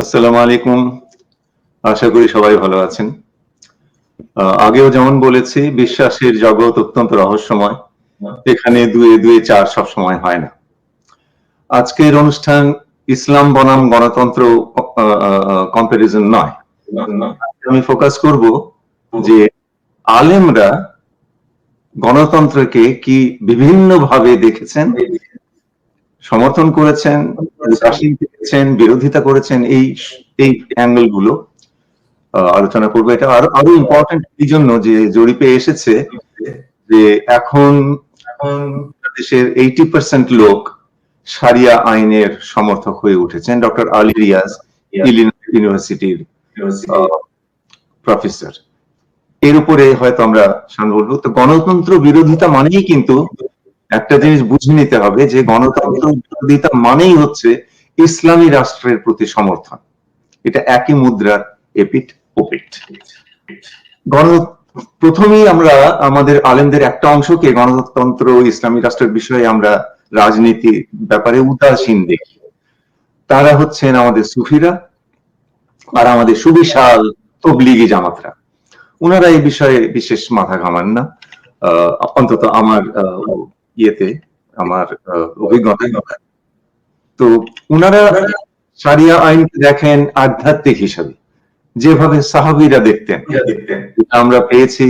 আসসালামু আলাইকুম। আশা করি সবাই ভালো আছেন। আগেও যেমন বলেছি, বিশ্বাসের জগৎ অত্যন্ত রহস্যময়। এখানে দুয়ে দুয়ে চার সব সময় হয় না। আজকের অনুষ্ঠান ইসলাম বনাম গণতন্ত্র কম্পারিজন নয়। আমি ফোকাস করব যে আলেমরা গণতন্ত্রকে কি বিভিন্ন ভাবে দেখেছেন সমর্থন করেছেন? করেছেন। বিরোধিতা করেছেন? এই এই অ্যাঙ্গেলগুলো আলোচনা করব। এটা আরও আরও ইম্পর্টেন্ট এই জন্য যে জরিপে এসেছে যে এখন দেশের এইটি পার্সেন্ট লোক সারিয়া আইনের সমর্থক হয়ে উঠেছেন। ডক্টর আলী রিয়াজ ইলিনয় ইউনিভার্সিটির প্রফেসর এর উপরে হয়তো আমরা সান বলব। তো গণতন্ত্র বিরোধিতা মানেই কিন্তু একটা জিনিস বুঝে নিতে হবে যে গণতন্ত্র বিরোধিতা মানেই হচ্ছে ইসলামী রাষ্ট্রের প্রতি সমর্থন। এটা একই মুদ্রার এপিট ওপিট গণ, প্রথমেই আমরা আমাদের আলেমদের একটা অংশকে গণতন্ত্র ইসলামী রাষ্ট্রের বিষয়ে আমরা রাজনীতি ব্যাপারে উদাসীন দেখি। তারা হচ্ছেন আমাদের সুফিরা আর আমাদের সুবিশাল তবলিগি জামাতরা। ওনারা এই বিষয়ে বিশেষ মাথা ঘামান না। অন্তত আমার ইয়েতে আমার আহ, অভিজ্ঞতায় তো ওনারা সারিয়া আইন দেখেন আধ্যাত্মিক হিসাবে। যেভাবে সাহাবিরা দেখতেন। আমরা পেয়েছি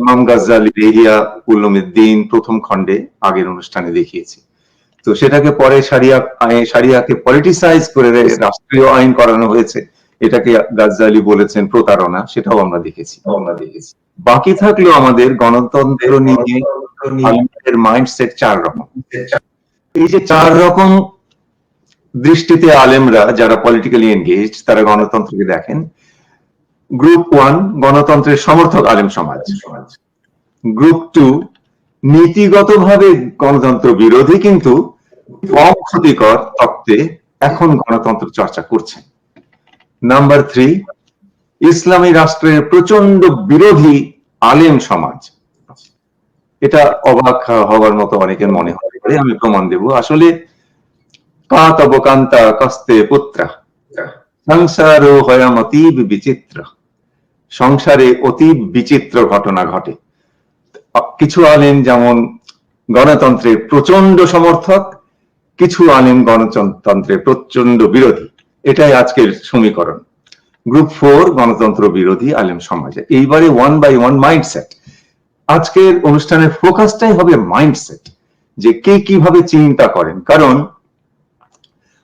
ইমাম গাজ্জালি রেহিয়া উল্লুমুদ্দিন প্রথম খণ্ডে আগের অনুষ্ঠানে দেখিয়েছি। তো সেটাকে পরে সারিয়া সারিয়াকে পলিটিসাইজ করে রাষ্ট্রীয় আইন করানো হয়েছে। এটাকে গাজ্জালি বলেছেন প্রতারণা, সেটাও আমরা দেখেছি। আমরা দেখেছি বাকি থাকল আমাদের গণতন্ত্র নিয়ে, আলেমদের মাইন্ডসেট চার রকম। এই যে চার রকম দৃষ্টিতে আলেমরা যারা পলিটিক্যালি এনগেজ তারা গণতন্ত্রকে দেখেন। গ্রুপ ওয়ান গণতন্ত্রের সমর্থক আলেম সমাজ। গ্রুপ টু নীতিগতভাবে গণতন্ত্র বিরোধী, কিন্তু কম ক্ষতিকর তত্ত্বে এখন গণতন্ত্র চর্চা করছেন। নাম্বার থ্রি ইসলামী রাষ্ট্রের প্রচণ্ড বিরোধী আলেম সমাজ। এটা অবাক হওয়ার মতো অনেকের মনে হতে পারে, আমি প্রমাণ দেব। আসলে কাতব কান্তা কস্তে পুত্রা, সংসার হয়ামতীব বিচিত্র, সংসারে অতি বিচিত্র ঘটনা ঘটে। কিছু আলেম যেমন গণতন্ত্রের প্রচণ্ড সমর্থক, কিছু আলেম গণতন্ত্রের প্রচণ্ড বিরোধী। এটাই আজকের সমীকরণ। গ্রুপ ফোর গণতন্ত্র বিরোধী, আলেম সমাজে। এইবারে ওয়ান বাই ওয়ান মাইন্ডসেট আজকের অনুষ্ঠানের ফোকাসটাই হবে মাইন্ডসেট যে কে কীভাবে চিন্তা করেন। কারণ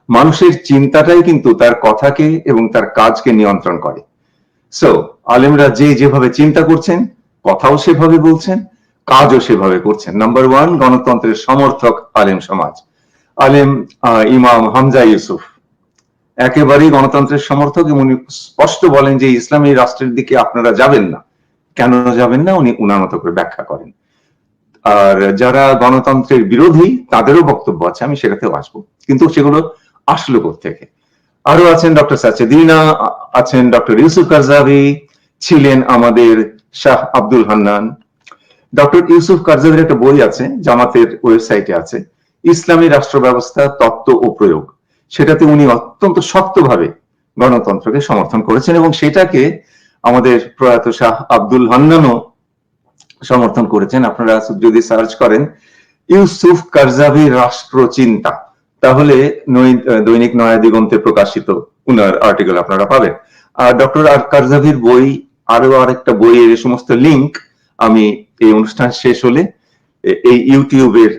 মানুষের চিন্তাটাই কিন্তু তার কথাকে এবং তার কাজকে নিয়ন্ত্রণ করে। সো আলেমরা যে যেভাবে চিন্তা করছেন, কথাও সেভাবে বলছেন, কাজও সেভাবে করছেন। নাম্বার ওয়ান গণতন্ত্রের সমর্থক আলেম সমাজ। আলেম ইমাম হামজা ইউসুফ। একেবারেই গণতন্ত্রের সমর্থক এবং উনি স্পষ্ট বলেন যে ইসলামী রাষ্ট্রের দিকে আপনারা যাবেন না। কেন যাবেন না? উনি উনার মতো করে ব্যাখ্যা করেন। আর যারা গণতন্ত্রের বিরোধী, তাদেরও বক্তব্য আছে, আমি সেটাতেও আসব। কিন্তু সেগুলো আসলো থেকে আরও আছেন ডক্টর সাচেদিনা আছেন ডক্টর ইউসুফ কারজাভি ছিলেন আমাদের শাহ আব্দুল হান্নান। ডক্টর ইউসুফ কারজাভির একটা বই আছে, জামাতের ওয়েবসাইটে আছে। ইসলামী রাষ্ট্র ব্যবস্থা তত্ত্ব ও প্রয়োগ। সেটাতে উনি অত্যন্ত শক্তভাবে গণতন্ত্রকে সমর্থন করেছেন এবং সেটাকে আমাদের প্রয়াত শাহ আব্দুল হান্নানও সমর্থন করেছেন। আপনারা যদি সার্চ করেন, ইউসুফ কারজাভি রাষ্ট্র চিন্তা তাহলে দৈনিক নয়া দিগন্তে প্রকাশিত উনার আর্টিকেল আপনারা পাবেন। আর ডক্টর আর কারজাভির বই আরও আরেকটা বইয়ের এই সমস্ত লিংক আমি এই অনুষ্ঠান শেষ হলে এই ইউটিউবের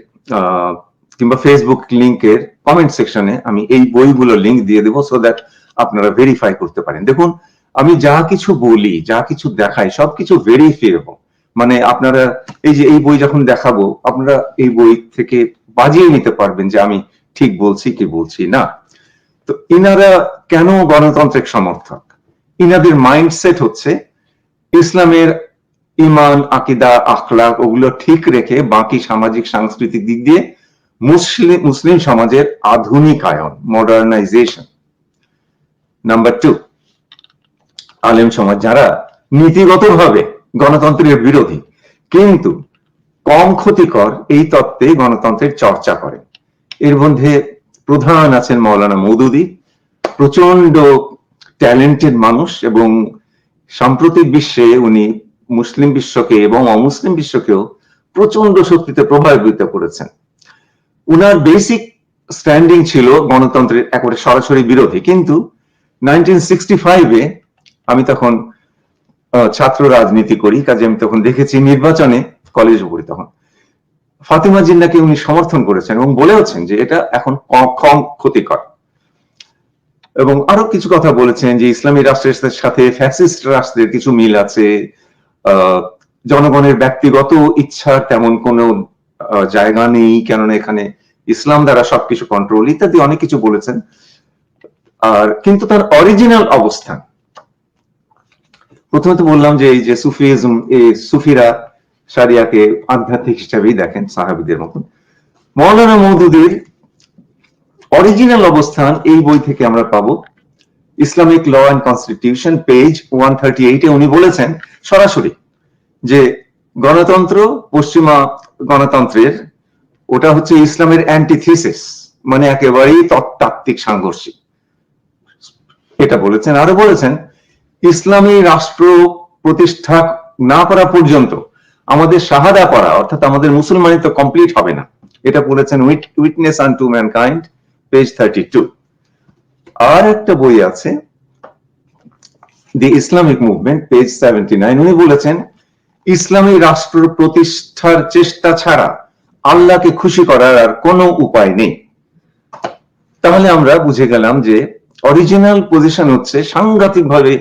কিংবা ফেসবুক লিংকের কমেন্ট সেকশনে আমি এই বইগুলো লিংক দিয়ে দেবো সো দ্যাট আপনারা ভেরিফাই করতে পারেন। দেখুন, আমি যা কিছু বলি, যা কিছু দেখাই, সবকিছু ভেরিফিয়েবল মানে আপনারা এই যে এই বই যখন দেখাবো, আপনারা এই বই থেকে বাজিয়ে নিতে পারবেন যে আমি ঠিক বলছি কি বলছি না। তো ইনারা কেন গণতান্ত্রিক সমর্থক? ইনাদের মাইন্ডসেট হচ্ছে, ইসলামের ইমান আকিদা, আখলাক ওগুলো ঠিক রেখে বাকি সামাজিক, সাংস্কৃতিক দিক দিয়ে মুসলিম মুসলিম সমাজের আধুনিকায়ন মডার্নাইজেশন নাম্বার টু আলেম সমাজ যারা নীতিগতভাবে গণতন্ত্রের বিরোধী, কিন্তু কম ক্ষতিকর এই তত্ত্বে গণতন্ত্রের চর্চা করে। এর মধ্যে প্রধান আছেন মৌলানা মৌদুদি প্রচণ্ড ট্যালেন্টেড মানুষ এবং সাম্প্রতিক বিশ্বে উনি মুসলিম বিশ্বকে এবং অমুসলিম বিশ্বকেও প্রচণ্ড শক্তিতে প্রভাবিত করেছেন। উনার বেসিক স্ট্যান্ডিং ছিল গণতন্ত্রের একেবারে সরাসরি বিরোধী। কিন্তু নাইনটিন সিক্সটি আমি তখন ছাত্র রাজনীতি করি, কাজে আমি তখন দেখেছি নির্বাচনে কলেজে পড়ি তখন। ফাতিমা জিন্নাকে উনি সমর্থন করেছেন এবং বলেওছেন যে এটা এখন কম- ক্ষতিকর। এবং আরও কিছু কথা বলেছেন যে ইসলামী রাষ্ট্রের সাথে ফ্যাসিস্ট রাষ্ট্রের কিছু মিল আছে। জনগণের ব্যক্তিগত ইচ্ছার তেমন কোনো জায়গা নেই, কেননা এখানে ইসলাম দ্বারা সবকিছু কন্ট্রোল ইত্যাদি অনেক কিছু বলেছেন। আর কিন্তু তার অরিজিনাল অবস্থান। প্রথমে তো বললাম যে এই যে সুফিজম এই সুফিরা সারিয়াকে আধ্যাত্মিক হিসাবেই দেখেন, সাহাবিদের মতন। মৌলানা মৌদুদির অরিজিনাল অবস্থান এই বই থেকে আমরা পাবো। Islamic law and constitution page one thirty এইটে উনি বলেছেন সরাসরি যে গণতন্ত্র পশ্চিমা গণতন্ত্রের, ওটা হচ্ছে ইসলামের অ্যান্টিথিসিস মানে একেবারেই তত্ত্বাত্ত্বিক সাংঘর্ষিক। এটা বলেছেন, আরও বলেছেন, ইসলামী রাষ্ট্র প্রতিষ্ঠা না করা পর্যন্ত আমাদের শাহাদা করা অর্থাৎ আমাদের মুসলমানিত্ব কমপ্লিট হবে না। এটা বলেছেন witness unto mankind, page thirty two আর একটা বই আছে, the Islamic movement, page seventy nine উনি বলেছেন ইসলামী রাষ্ট্র প্রতিষ্ঠার চেষ্টা ছাড়া আল্লাহকে খুশি করার আর কোনো উপায় নেই। তাহলে আমরা বুঝে গেলাম যে অরিজিনাল পজিশন হচ্ছে সাংঘাতিকভাবে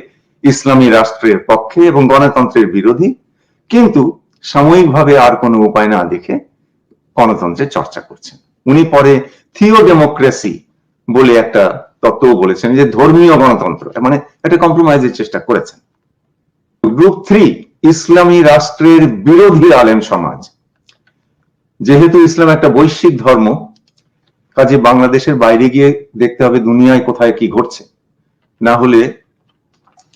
ইসলামী রাষ্ট্রের পক্ষে এবং গণতন্ত্রের বিরোধী, কিন্তু সাময়িকভাবে আর কোনো উপায় না দেখে গণতন্ত্রের চর্চা করছেন। উনি পরে থিও ডেমোক্রেসি বলে একটা তত্ত্ব বলেছেন যে ধর্মীয় গণতন্ত্র মানে একটা কম্প্রোমাইজের চেষ্টা করেছেন। গ্রুপ থ্রি ইসলামী রাষ্ট্রের বিরোধী আলেম সমাজ। যেহেতু ইসলাম একটা বৈশ্বিক ধর্ম, কাজে বাংলাদেশের বাইরে গিয়ে দেখতে হবে দুনিয়ায় কোথায় কি ঘটছে। না হলে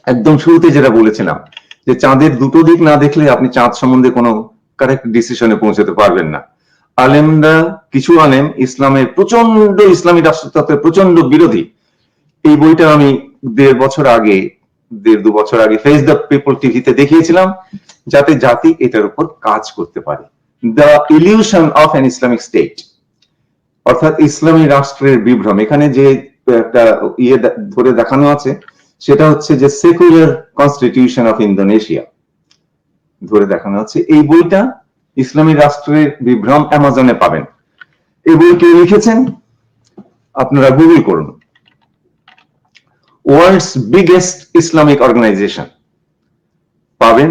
একদম শুরুতে যেটা বলেছিলাম, যে চাঁদের দুটো দিক না দেখলে আপনি চাঁদ সম্বন্ধে কোনো কারেক্ট ডিসিশনে পৌঁছাতে পারবেন না। আলেমরা কিছু আলেম ইসলামের প্রচণ্ড ইসলামী রাষ্ট্রতত্ত্বের প্রচণ্ড বিরোধী। এই বইটা আমি দেড় বছর আগে দেড় দু বছর আগে ফেস দ্য পিপল টিভিতে দেখিয়েছিলাম, যাতে জাতি এটার উপর কাজ করতে পারে। The illusion of an Islamic state অর্থাৎ ইসলামী রাষ্ট্রের বিভ্রম। এখানে যে একটা ইয়ে ধরে দেখানো আছে, সেটা হচ্ছে যে সেকুলার কনস্টিটিউশন অফ ইন্দোনেশিয়া ধরে দেখানো আছে এই বইটা ইসলামী রাষ্ট্রের বিভ্রম অ্যামাজনে পাবেন। এই বই কে লিখেছেন? আপনারা গুগল করুন। ওয়ার্ল্ডস বিগেস্ট ইসলামিক অর্গানাইজেশন পাবেন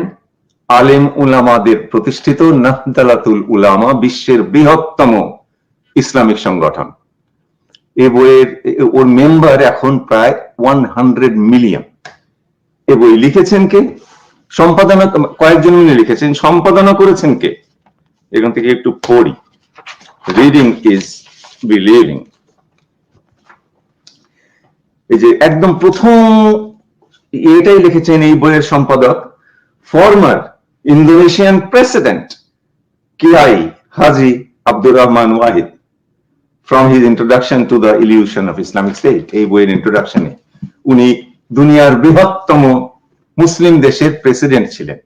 আলেম উলামাদের প্রতিষ্ঠিত নাহদালাতুল উলামা বিশ্বের বৃহত্তম ইসলামিক সংগঠন। এ বইয়ের, ওর মেম্বার এখন প্রায় ওয়ান হান্ড্রেড মিলিয়ন। এ বই লিখেছেন কে? সম্পাদনা, কয়েকজন মিলে লিখেছেন। সম্পাদনা করেছেন কে? এখান থেকে একটু পড়ি। রিডিং ইজ বিলিভিং এই যে একদম প্রথম এটাই লিখেছেন এই বইয়ের সম্পাদক former Indonesian president Kiai Haji Abdurrahman Wahid from his introduction to the illusion of Islamic state এই বইয়ের ইন্ট্রোডাকশনে উনি দুনিয়ার বৃহত্তম মুসলিম দেশের প্রেসিডেন্ট ছিলেন।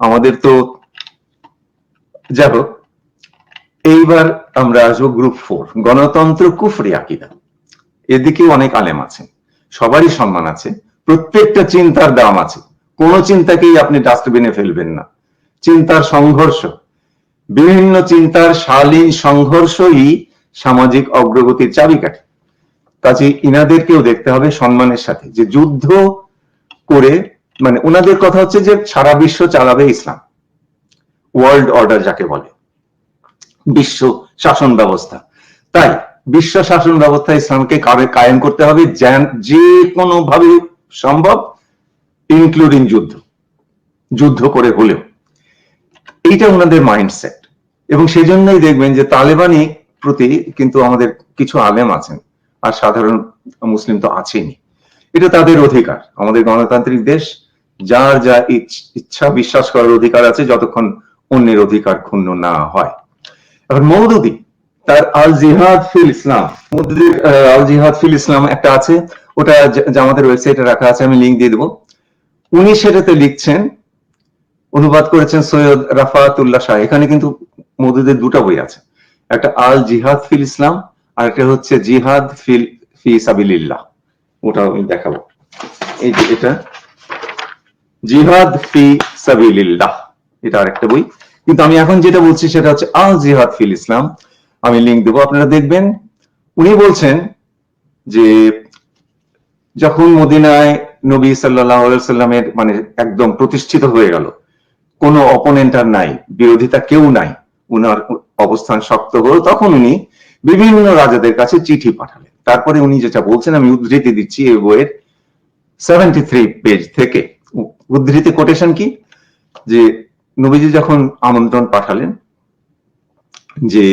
আমাদের তো যাই এইবার আমরা আসব গ্রুপ ফোর গণতন্ত্র কুফরি আকিদা। এদিকেও অনেক আলেম আছেন সবারই সম্মান আছে, প্রত্যেকটা চিন্তার দাম আছে। কোন চিন্তাকেই আপনি ডাস্টবিনে ফেলবেন না। চিন্তার সংঘর্ষ, বিভিন্ন চিন্তার শালীন সংঘর্ষই সামাজিক অগ্রগতির চাবিকাঠি। কাজে ইনাদেরকেও দেখতে হবে সম্মানের সাথে যে যুদ্ধ করে মানে ওনাদের কথা হচ্ছে যে সারা বিশ্ব চালাবে ইসলাম। ওয়ার্ল্ড অর্ডার যাকে বলে, বিশ্ব শাসন ব্যবস্থা। তাই বিশ্ব শাসন ব্যবস্থা ইসলামকে কায়েম করতে হবে যে কোনো ভাবে সম্ভব ইনক্লুডিং যুদ্ধ। যুদ্ধ করে হলেও। এইটা ওনাদের মাইন্ডসেট এবং সেই জন্যই দেখবেন যে তালেবানি প্রতি কিন্তু আমাদের কিছু আলেম আছেন, আর সাধারণ মুসলিম তো আছেনই। এটা তাদের অধিকার, আমাদের গণতান্ত্রিক দেশ। যার যা ইচ- ইচ্ছা, বিশ্বাস করার অধিকার আছে, যতক্ষণ অন্যের অধিকার ক্ষুণ্ণ না হয়। এখন মৌদুদি তার আল জিহাদ ফিল ইসলাম। মৌদুদির আল জিহাদ ফিল ইসলাম একটা আছে, ওটা আমাদের ওয়েবসাইটে রাখা আছে, আমি লিংক দিয়ে দেবো। উনি সেটাতে লিখছেন, অনুবাদ করেছেন সৈয়দ রাফাতুল্লাহ শাহ। এখানে কিন্তু মৌদুদের দুটো বই আছে। একটা আল জিহাদ ফিল ইসলাম, আর একটা হচ্ছে জিহাদ ফিল, ফি সাবিলিল্লাহ। ওটা আমি দেখাবো। এই যে এটা। জিহাদ ফি সাবিলিল্লাহ। এটা আরেকটা বই। কিন্তু আমি এখন যেটা বলছি সেটা হচ্ছে আল জিহাদ ফিল ইসলাম। আমি লিঙ্ক দেবো, আপনারা দেখবেন। উনি বলছেন যে যখন মদিনায় নবী সাল্লাহ সাল্লামের মানে একদম প্রতিষ্ঠিত হয়ে গেল, কোনো অপোনেন্ট আর নাই, বিরোধিতা কেউ নাই, উনার অবস্থান শক্ত হলো, তখন উনি বিভিন্ন রাজাদের কাছে চিঠি পাঠালেন। তারপরে উনি যেটা বলছেন, আমি উদ্ধৃতি দিচ্ছি এই বইয়ের সেভেন্টি থ্রি পেজ থেকে উদ্ধৃতি কোটেশন কি? যে নবীজি যখন আমন্ত্রণ পাঠালেন, যে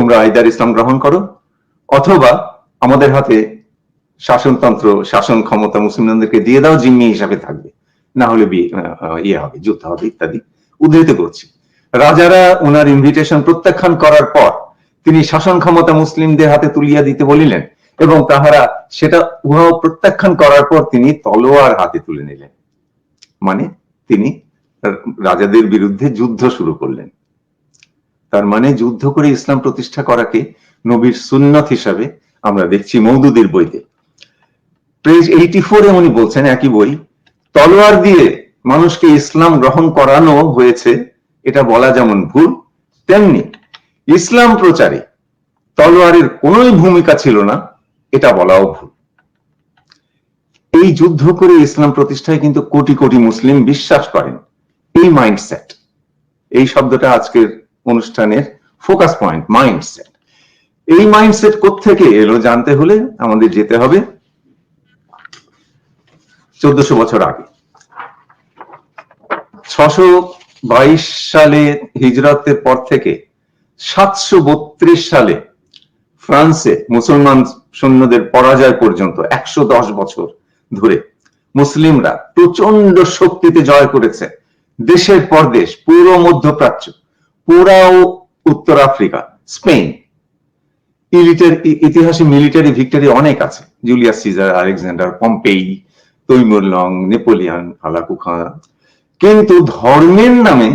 তোমরা আইদার ইসলাম গ্রহণ করো, অথবা আমাদের হাতে শাসনতন্ত্র, শাসন ক্ষমতা মুসলিমদেরকে দিয়ে দাও, জিম্মি হিসাবে থাকবে। না হলে ইয়ে হবে, যুদ্ধ হবে ইত্যাদি উদ্ধৃত করছি। রাজারা ওনার ইনভিটেশন প্রত্যাখ্যান করার পর তিনি শাসন ক্ষমতা মুসলিমদের হাতে তুলিয়া দিতে বলিলেন এবং তাহারা সেটা উহাও প্রত্যাখ্যান করার পর তিনি তলোয়ার হাতে তুলে নিলেন। মানে তিনি রাজাদের বিরুদ্ধে যুদ্ধ শুরু করলেন। তার মানে যুদ্ধ করে ইসলাম প্রতিষ্ঠা করাকে নবীর সুন্নত হিসাবে আমরা দেখছি মৌদুদের বইতে। পেজ এইটি ফোরে উনি বলছেন একই বই, তলোয়ার দিয়ে মানুষকে ইসলাম গ্রহণ করানো হয়েছে, এটা বলা যেমন ভুল, তেমনি ইসলাম প্রচারে তলোয়ারের কোনোই ভূমিকা ছিল না, এটা বলাও ভুল। এই যুদ্ধ করে ইসলাম প্রতিষ্ঠায় কিন্তু কোটি কোটি মুসলিম বিশ্বাস করেন। এই মাইন্ডসেট, এই শব্দটা আজকের অনুষ্ঠানের ফোকাস পয়েন্ট মাইন্ডসেট এই মাইন্ডসেট থেকে এলো জানতে হলে আমাদের যেতে হবে চোদ্দশো বছর আগে। ছশো বাইশ সালে হিজরতের পর থেকে সাতশো বত্রিশ সালে ফ্রান্সে মুসলমান সৈন্যদের পরাজয় পর্যন্ত একশো দশ বছর ধরে মুসলিমরা প্রচণ্ড শক্তিতে জয় করেছে। দেশের পর দেশ পুরো মধ্যপ্রাচ্য। পুরাও উত্তর আফ্রিকা, স্পেন। ইলিটার ইতিহাসে মিলিটারি ভিক্টরি অনেক আছে। Julius Caesar, Alexander Pompey, Timur Lang, Napoleon Hulagu Khan কিন্তু ধর্মের নামে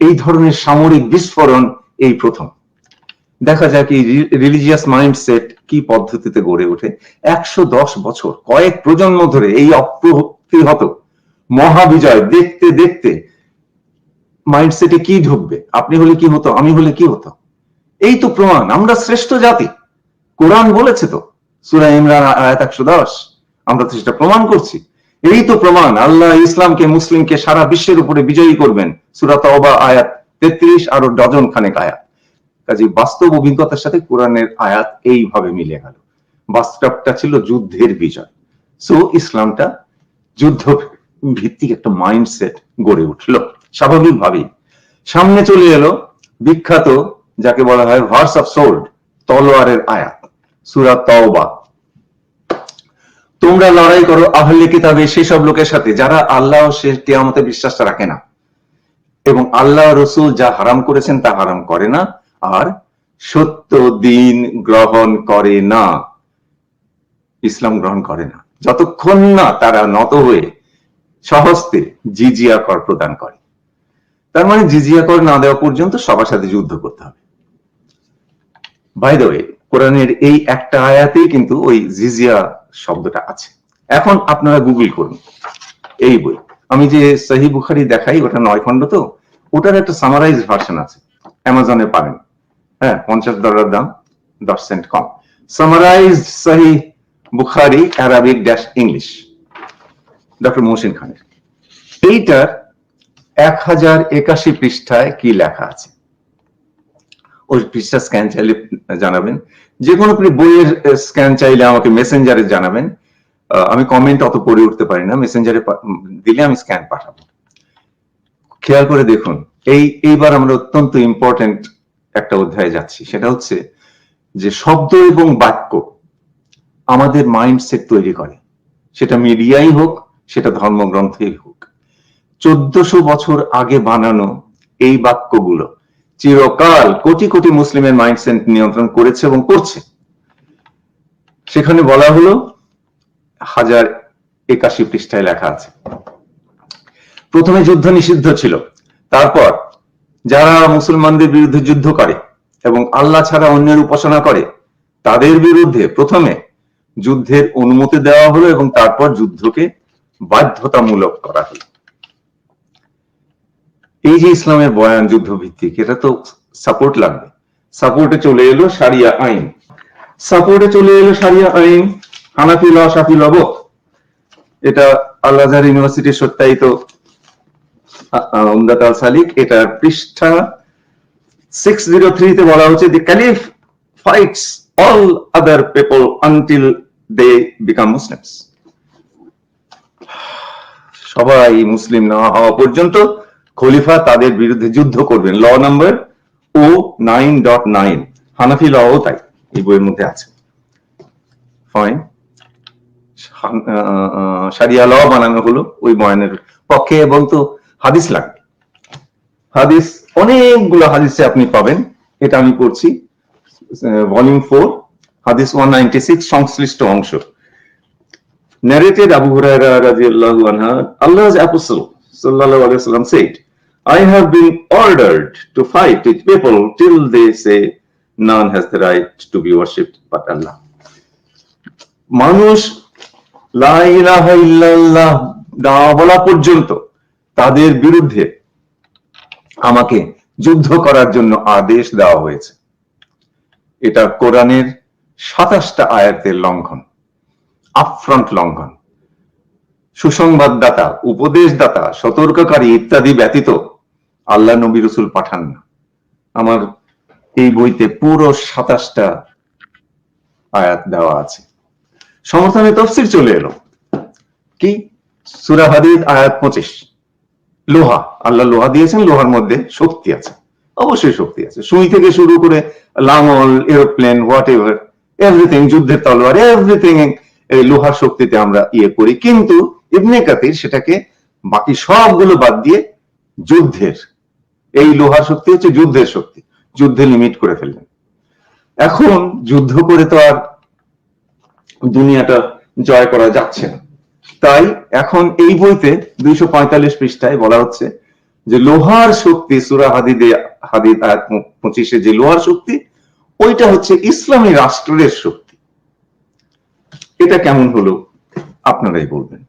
এই ধরনের সামরিক বিস্ফোরণ এই প্রথম। দেখা যাক এই রিলিজিয়াস মাইন্ডসেট কি পদ্ধতিতে গড়ে ওঠে। একশো দশ বছর, কয়েক প্রজন্ম ধরে এই অপ্রতিহত মহাবিজয় দেখতে দেখতে মাইন্ডসেটে কি ঢুকবে? আপনি হলে কি হতো? আমি হলে কি হতো? এই তো প্রমাণ, আমরা শ্রেষ্ঠ জাতি। কোরআন বলেছে তো, সুরা ইমরান আয়াত একশো দশ। আমরা তো সেটা প্রমাণ করছি। এই তো প্রমাণ, আল্লাহ ইসলামকে, মুসলিমকে সারা বিশ্বের উপরে বিজয়ী করবেন। সুরা তওবা আয়াত তেত্রিশ আরও ডজন খানেক আয়াত। কাজে বাস্তব অভিজ্ঞতার সাথে কোরআনের আয়াত এইভাবে মিলে গেল। বাস্তবটা ছিল যুদ্ধের বিজয়। সো ইসলামটা যুদ্ধ ভিত্তিক একটা মাইন্ডসেট গড়ে উঠল। স্বাভাবিকভাবেই সামনে চলে এলো বিখ্যাত, যাকে বলা হয় ভার্স অফ সোল্ড, তলোয়ারের আয়াত, সুরা তওবা। তোমরা লড়াই করো আহলে কিতাবে সেসব লোকের সাথে যারা আল্লাহ শেষ কেয়ামতে বিশ্বাসটা রাখে না। এবং আল্লাহ রসুল যা হারাম করেছেন তা হারাম করে না, আর সত্য দিন গ্রহণ করে না। ইসলাম গ্রহণ করে না। যতক্ষণ না তারা নত হয়ে সহস্তে জিজিয়া কর প্রদান করে। তার মানে জিজিয়া কর না দেওয়া পর্যন্ত সবার সাথে যুদ্ধ করতে হবে। বাই দ্য ওয়ে কোরআনের এই একটা আয়াতেই কিন্তু ওই জিজিয়া শব্দটা আছে। এখন আপনারা গুগল করুন। এই বই। আমি যে সহি বুখারি দেখাই, ওটা নয় খণ্ড তো, ওটার একটা সামারাইজ ভার্সন আছে। অ্যামাজনে পাবেন। হ্যাঁ পঞ্চাশ ডলার দাম, দশ সেন্ট কম। Summarise Sahih Bukhari Arabic dash English doctor Muhsin খানের। এইটার এক হাজার একাশি পৃষ্ঠায় কি লেখা আছে? ওই পৃষ্ঠা স্ক্যান চাইলে জানাবেন। যে কোনো বইয়ের স্ক্যান চাইলে আমাকে মেসেঞ্জারে জানাবেন। আমি কমেন্ট অত পড়ে উঠতে পারি না। মেসেঞ্জারে দিলে আমি স্ক্যান পাঠাবো। খেয়াল করে দেখুন, এই, এইবার আমরা অত্যন্ত ইম্পর্টেন্ট একটা অধ্যায়ে যাচ্ছি। সেটা হচ্ছে যে শব্দ এবং বাক্য আমাদের মাইন্ডসেট তৈরি করে। সেটা মিডিয়াই হোক, সেটা ধর্মগ্রন্থই হোক। চোদ্দশো বছর আগে বানানো এই বাক্যগুলো চিরকাল কোটি কোটি মুসলিমের মাইন্ডসেট নিয়ন্ত্রণ করেছে এবং করছে। সেখানে বলা হলো, হাজার একাশি পৃষ্ঠায় লেখা আছে। প্রথমে যুদ্ধ নিষিদ্ধ ছিল। তারপর যারা মুসলমানদের বিরুদ্ধে যুদ্ধ করে এবং আল্লাহ ছাড়া অন্যের উপাসনা করে, তাদের বিরুদ্ধে প্রথমে যুদ্ধের অনুমতি দেওয়া হলো এবং তারপর যুদ্ধকে বাধ্যতামূলক করা হলো। এই যে ইসলামের বয়ান যুদ্ধ ভিত্তিক এটা তো সাপোর্ট লাগবে। সাপোর্টে চলে এলো সারিয়া আইন। সাপোর্টে চলে এলো সারিয়া আইন, হানাফি ল, সাফি ল both। এটা আল আজহার ইউনিভার্সিটির সত্যায়িত উমদাত আল সালিক পৃষ্ঠা সিক্স জিরো থ্রিতে বলা হচ্ছে the caliph fights all other people until they become Muslims সবাই মুসলিম না হওয়া পর্যন্ত খলিফা তাদের বিরুদ্ধে যুদ্ধ করবেন। ল নাম্বার ও nine dot nine Hanafi law ও তাই এই বইয়ের মধ্যে আছে। ফাইন সারিয়া ল বানানো হলো ওই বয়ানের পক্ষে এবং তো হাদিস লাগবে। হাদিস অনেকগুলো হাদিসে আপনি পাবেন। এটা আমি পড়ছি ভলিউম ফোর হাদিস ওয়ান নাইনটি সিক্স সংশ্লিষ্ট অংশ। Narrated Abu Huraira radiallahu anha, Allah's apostle sallallahu alaihi wasallam said, I have been ordered to fight with people till they say none has the right to be worshipped but Allah. মানুষ লা পর্যন্ত তাদের বিরুদ্ধে আমাকে যুদ্ধ করার জন্য আদেশ দেওয়া হয়েছে এটা কোরআনের সাতাশটা আয়াতের লঙ্ঘন আপফ্রন্ট লঙ্ঘন সুসংবাদদাতা, উপদেশদাতা, সতর্ককারী ইত্যাদি ব্যতীত আল্লাহ নবী রসুল পাঠান না। আমার এই বইতে পুরো সাতাশটা আয়াত দেওয়া আছে। সমর্থনে তফসির চলে এলো। কি? সুরা হাদিদ আয়াত পঁচিশ। লোহা, আল্লাহ লোহা দিয়েছেন, লোহার মধ্যে শক্তি আছে। অবশ্যই শক্তি আছে। সুই থেকে শুরু করে লাঙল, এরোপ্লেন হোয়াট এভার এভরিথিং যুদ্ধের তলোয়ার এভরিথিং লোহার শক্তিতে আমরা ইয়ে করি। কিন্তু ইবনে কাতির সেটাকে বাকি সবগুলো বাদ দিয়ে যুদ্ধের এই লোহার শক্তি হচ্ছে যুদ্ধের শক্তি। যুদ্ধে লিমিট করে ফেললেন। এখন যুদ্ধ করে তো আর দুনিয়াটা জয় করা যাচ্ছে না। তাই এখন এই বইতে দুইশো পঁয়তাল্লিশ পৃষ্ঠায় বলা হচ্ছে যে লোহার শক্তি, সুরা হাদিদে, হাদিদ পঁচিশে যে লোহার শক্তি, ওইটা হচ্ছে ইসলামী রাষ্ট্রের শক্তি। এটা কেমন হলো? আপনারাই বলবেন।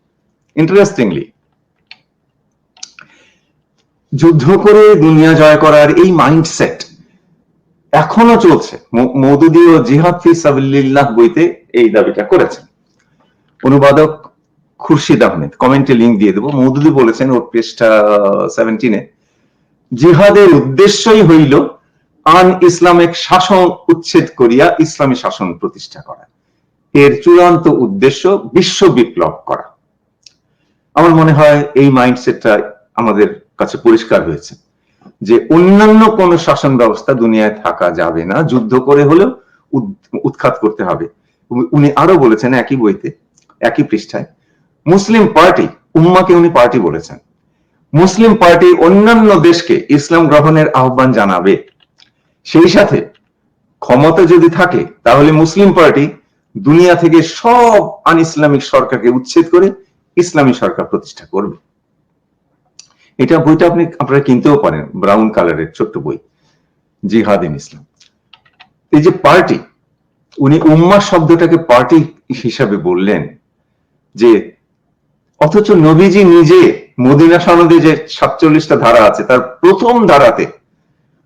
ইন্টারেস্টিংলি যুদ্ধ করে দুনিয়া জয় করার এই মাইন্ডসেট এখনও চলছে। মৌদুদি ও জিহাদ ফি সাবিল্লাহ বইতে এই দাবিটা করেছেন। অনুবাদক খুরশিদ আহমেদ, কমেন্টে লিঙ্ক দিয়ে দেবো। মৌদুদি বলেছেন ওর পৃষ্ঠা সেভেন্টিনে জিহাদের উদ্দেশ্যই হইল আন ইসলামিক শাসন উচ্ছেদ করিয়া ইসলামী শাসন প্রতিষ্ঠা করা। এর চূড়ান্ত উদ্দেশ্য বিশ্ব বিপ্লব করা। আমার মনে হয় এই মাইন্ডসেটটা আমাদের কাছে পরিষ্কার হয়েছে যে অন্যান্য কোন শাসন ব্যবস্থা দুনিয়ায় থাকা যাবে না, যুদ্ধ করে হলেও উৎখাত করতে হবে। উনি আরও বলেছেন একই বইতে, একই পৃষ্ঠায়, মুসলিম পার্টি, উম্মাকে উনি পার্টি বলেছেন, মুসলিম পার্টি অন্যান্য দেশকে ইসলাম গ্রহণের আহ্বান জানাবে। সেই সাথে ক্ষমতা যদি থাকে, তাহলে মুসলিম পার্টি দুনিয়া থেকে সব আন ইসলামিক সরকারকে উচ্ছেদ করে ইসলামী সরকার প্রতিষ্ঠা করবে। এটা বইটা আপনি, আপনারা কিনতেও পারেন ব্রাউন কালারের ছোট্ট বই, জিহাদ ইন ইসলাম। এই যে পার্টি, উনি উম্মা শব্দটাকে পার্টি হিসাবে বললেন, যে অথচ নবীজি নিজে মদিনা সনদে যে সাতচল্লিশটা ধারা আছে, তার প্রথম ধারাতে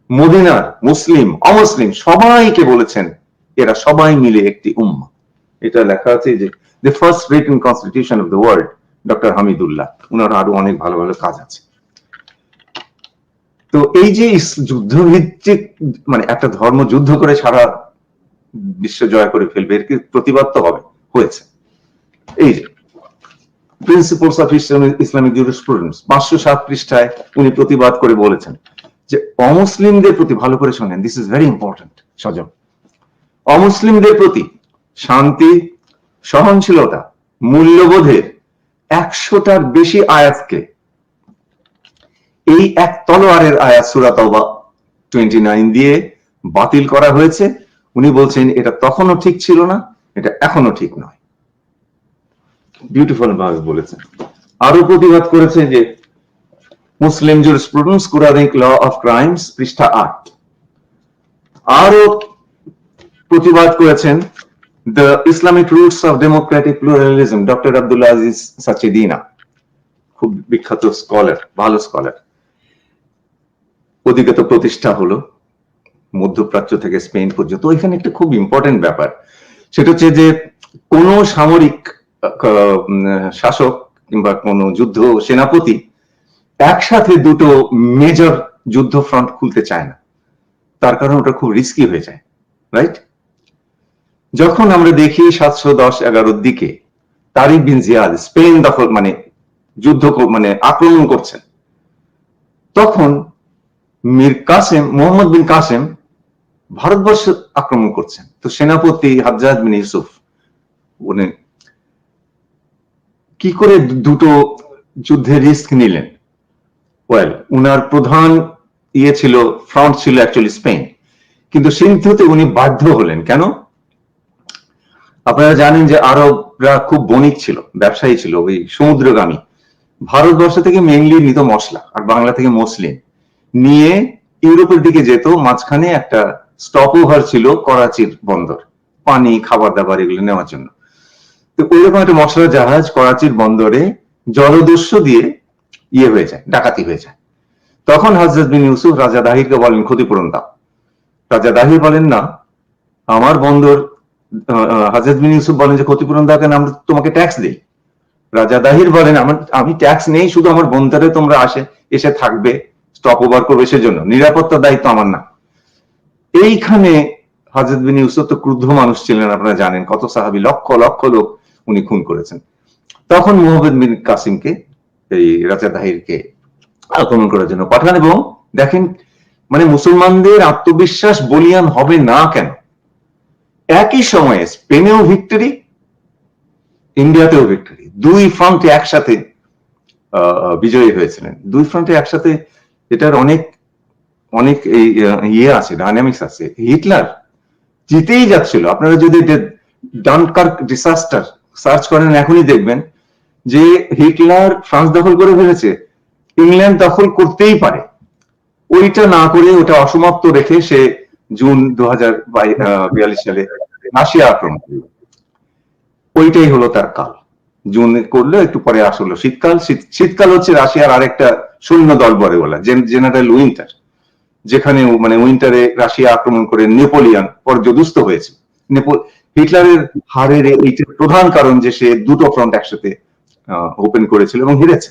মদিনার মুসলিম, অমুসলিম সবাইকে বলেছেন, এরা সবাই মিলে একটি উম্মা এটা লেখা আছে যে the first written constitution of the world doctor Hamidullah উনার আরও অনেক ভালো ভালো কাজ আছে। তো এই যে যুদ্ধ ভিত্তিক মানে একটা ধর্ম যুদ্ধ করে সারা বিশ্ব জয় করে ফেলবে, এর কি প্রতিবাদ তো হবে, হয়েছে। এই যে প্রিন্সিপলস অফ ইসলামিক জুরিসপ্রুডেন্স পাঁচশো সাত পৃষ্ঠায় উনি প্রতিবাদ করে বলেছেন যে অমুসলিমদের প্রতি, ভালো করে শোনেন দিস ইজ ভেরি ইম্পর্টেন্ট সজব অমুসলিমদের প্রতি শান্তি, সহনশীলতা, মূল্যবোধের একশোটার বেশি আয়াতকে এই এক তলোয়ারের আয়াত সুরা তওবা টোয়েন্টি নাইন দিয়ে বাতিল করা হয়েছে। উনি বলছেন, এটা তখনও ঠিক ছিল না, এটা এখনও ঠিক নয়। বিউটিফুল ভাবে বলেছেন। আরও প্রতিবাদ করেছে যে, Muslim jurisprudence Quranic law of crimes পৃষ্ঠা আট। আরও প্রতিবাদ করেছেন the Islamic roots of democratic pluralism doctor Abdullah Aziz Sachedina খুব বিখ্যাত স্কলার ভালো স্কলার ওদিকে তো প্রতিষ্ঠা হলো, মধ্যপ্রাচ্য থেকে স্পেন পর্যন্ত। ওইখানে একটা খুব ইম্পর্টেন্ট ব্যাপার। সেটা হচ্ছে যে কোন সামরিক শাসক কিংবা কোন যুদ্ধ সেনাপতি একসাথে দুটো মেজর যুদ্ধ ফ্রন্ট খুলতে চায় না। তার কারণ ওটা খুব রিস্কি হয়ে যায় রাইট যখন আমরা দেখি সাতশো দশ এগারোর দিকে তারিক বিন জিয়াদ স্পেন দখল মানে যুদ্ধ মানে আক্রমণ করছেন, তখন মীর কাসেম, মোহাম্মদ বিন কাসেম ভারতবর্ষ আক্রমণ করছেন। তো সেনাপতি হাজ্জাজ বিন ইউসুফ, উনি কি করে দুটো যুদ্ধের রিস্ক নিলেন? ওয়েল, উনার প্রধান ইয়ে ছিল, ফ্রন্ট ছিল অ্যাকচুয়ালি স্পেন। কিন্তু সিন্ধুতে উনি বাধ্য হলেন, কেন? আপনারা জানেন যে আরবরা খুব বণিক ছিল, ব্যবসায়ী ছিল, ওই সমুদ্রগামী। ভারতবর্ষ থেকে মেইনলি নিত মশলা, আর বাংলা থেকে মসলিন। নিয়ে ইউরোপের দিকে যেত, মাঝখানে একটা স্টপ ওভার ছিল করাচির বন্দর, পানি খাবার দাবার এগুলো নেওয়ার জন্য। তো ওইরকম একটা মশলা জাহাজ করাচির বন্দরে জলদস্যু দিয়ে ইয়ে হয়ে যায়, ডাকাতি হয়ে যায়। তখন হজরত বিন ইউসুফ রাজা দাহিরকে বলেন, ক্ষতিপূরণ দাও। রাজা দাহির বলেন, না, আমার বন্দর হজরত বিন ইউসুফ বলেন যে, ক্ষতিপূরণ দাও কেন? আমরা তোমাকে ট্যাক্স দিই। রাজা দাহির বলেন, আমার, আমি ট্যাক্স নেই, শুধু আমার বন্দরে তোমরা আসে, এসে থাকবে। স্টপ ওভার করবে সেজন্য। নিরাপত্তার দায়িত্ব আমার না। এইখানে হজরত বিন ইউসুফ তো ক্রুদ্ধ মানুষ ছিলেন আপনারা জানেন। কত সাহাবি লক্ষ লক্ষ লোক উনি খুন করেছেন। তখন মোহাম্মদ বিন কাসিমকে এই রাজা দাহিরকে আক্রমণ করার জন্য পাঠান এবং দেখেন মানে মুসলমানদের আত্মবিশ্বাস বলিয়ান হবে না কেন? একই সময়ে স্পেনেও ভিক্টরি ইন্ডিয়াতেও ভিক্টরি। দুই ফ্রন্টে একসাথে আহ, বিজয়ী হয়েছিলেন। দুই ফ্রন্টে একসাথে এটার অনেক অনেক ইয়ে আছে ডাইনামিক্স আছে। হিটলার জিতেই যাচ্ছিল। আপনারা যদি ডানকার্ক ডিসাস্টার সার্চ করেন, এখনই দেখবেন যে হিটলার ফ্রান্স দখল করে ফেলেছে, ইংল্যান্ড দখল করতেই পারে। ওইটা না করে ওটা অসমাপ্ত রেখে সে জুন দু বিয়াল্লিশ সালে রাশিয়া আক্রমণ করল। ওইটাই হলো তার কাল। জুন করল, একটু পরে আসলো শীতকাল। শীতকাল হচ্ছে রাশিয়ার আরেকটা সৈন্য দল বলে বলা জেনারেল উইন্টার, যেখানে মানে উইন্টারে রাশিয়া আক্রমণ করে নেপোলিয়ান পর্যদুস্ত হয়েছে। হিটলারের হারের এইটার প্রধান কারণ যে সে দুটো ফ্রন্ট একসাথে ওপেন করেছিল এবং হেরেছে।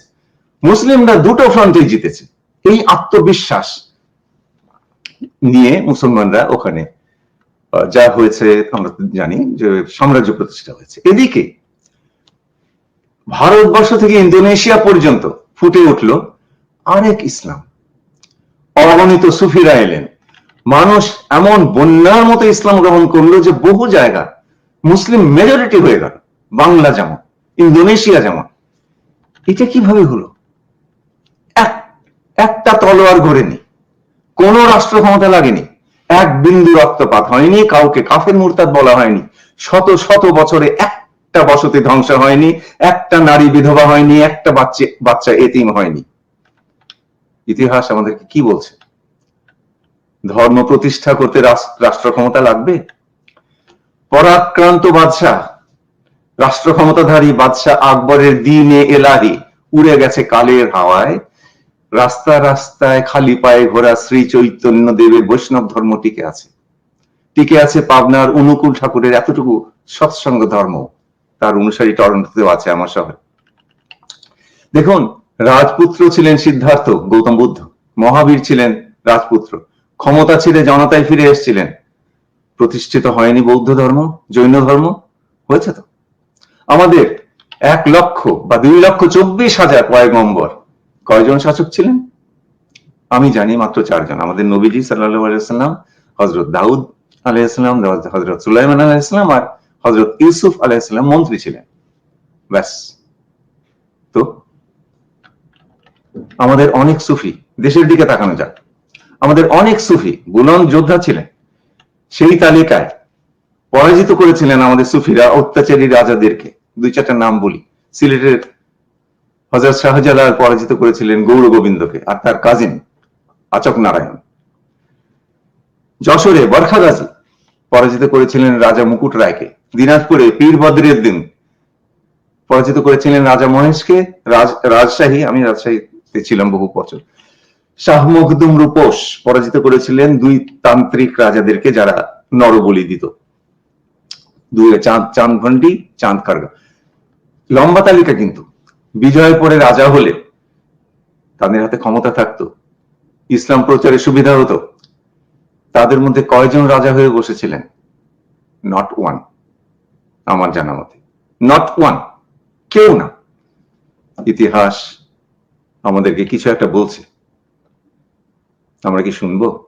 মুসলিমরা দুটো ফ্রন্টে জিতেছে। এই আত্মবিশ্বাস নিয়ে মুসলমানরা ওখানে যা হয়েছে আমরা জানি যে সাম্রাজ্য প্রতিষ্ঠা হয়েছে। এদিকে, ভারতবর্ষ থেকে ইন্দোনেশিয়া পর্যন্ত ফুটে উঠল আরেক ইসলাম। অগণিত সুফিরা এলেন। মানুষ এমন বন্যার মতো ইসলাম গ্রহণ করল যে বহু জায়গা মুসলিম মেজরিটি হয়ে গেল। বাংলা যেমন ইন্দোনেশিয়া যেমন এটা কীভাবে হলো? একটা তলোয়ার গড়েনি। কোন রাষ্ট্র ক্ষমতা লাগেনি। এক বিন্দু রক্তপাত হয়নি, কাউকে কাফের মুরতাদ বলা হয়নি। শত শত বছরে একটা বসতি ধ্বংস হয়নি, একটা নারী বিধবা হয়নি, একটা বাচ্চা বাচ্চা এতিম হয়নি। ইতিহাস আমাদেরকে কি বলছে? ধর্ম প্রতিষ্ঠা করতে রাষ্ট্র ক্ষমতা লাগবে? পরাক্রান্ত বাদশাহ রাষ্ট্র ক্ষমতাধারী বাদশাহ আকবরের দিনে এলাহি, উড়ে গেছে কালের হাওয়ায়। রাস্তা রাস্তায় খালি পায়ে ঘোরা শ্রী চৈতন্য দেবের বৈষ্ণব ধর্ম টিকে আছে। টিকে আছে পাবনার অনুকূল ঠাকুরের এতটুকু সৎসঙ্গ ধর্ম, তার অনুসারী টরন্টোতেও আছে আমার শহরে। দেখুন রাজপুত্র ছিলেন সিদ্ধার্থ, গৌতম বুদ্ধ। মহাবীর ছিলেন রাজপুত্র। ক্ষমতা ছিঁড়ে জনতায় ফিরে এসেছিলেন। প্রতিষ্ঠিত হয়নি বৌদ্ধ ধর্ম, জৈন ধর্ম, হয়েছে তো? আমাদের এক লক্ষ বা দুই লক্ষ চব্বিশ হাজার পয়গম্বর। কয়জন শাসক ছিলেন? আমি জানি মাত্র চারজন। আমাদের নবীজি সাল্লাহ আলাইসাল্লাম হজরত দাউদ আলাইসাল্লাম হজরত সুলাইমান আলাইসাল্লাম আর হজরত ইউসুফ আলাইসাল্লাম মন্ত্রী ছিলেন। ব্যাস। তো আমাদের অনেক সুফি দেশের দিকে তাকানো যাক। আমাদের অনেক সুফি বুলন যোদ্ধা ছিলেন। সেই তালিকায় পরাজিত করেছিলেন আমাদের সুফিরা, অত্যাচারী রাজাদেরকে। দুই চারটা নাম বলি। সিলেটের হজরত শাহজালাল পরাজিত করেছিলেন গৌর গোবিন্দকে আর তার কাজিন আচক নারায়ণ। যশোরে বরখা গাজী পরাজিত করেছিলেন রাজা মুকুট রায়কে। দিনাজপুরে পীর দিন পরাজিত করেছিলেন রাজা মহেশকে। রাজ- রাজশাহী, আমি রাজশাহীতে ছিলাম বহু বছর। শাহ মখদুম রূপোস পরাজিত করেছিলেন দুই তান্ত্রিক রাজাদেরকে যারা নরবলি দিত। দুই চাঁদ চাঁদ ভন্ডি চাঁদ খারগা। লম্বা তালিকা কিন্তু। বিজয়ের পরে রাজা হলে তাদের হাতে ক্ষমতা থাকতো। ইসলাম প্রচারে সুবিধা হতো। তাদের মধ্যে কয়জন রাজা হয়ে বসেছিলেন? নট ওয়ান আমার জানা মতে। নট ওয়ান কেউ না। ইতিহাস আমাদেরকে কিছু একটা বলছে। আমরা কি শুনব?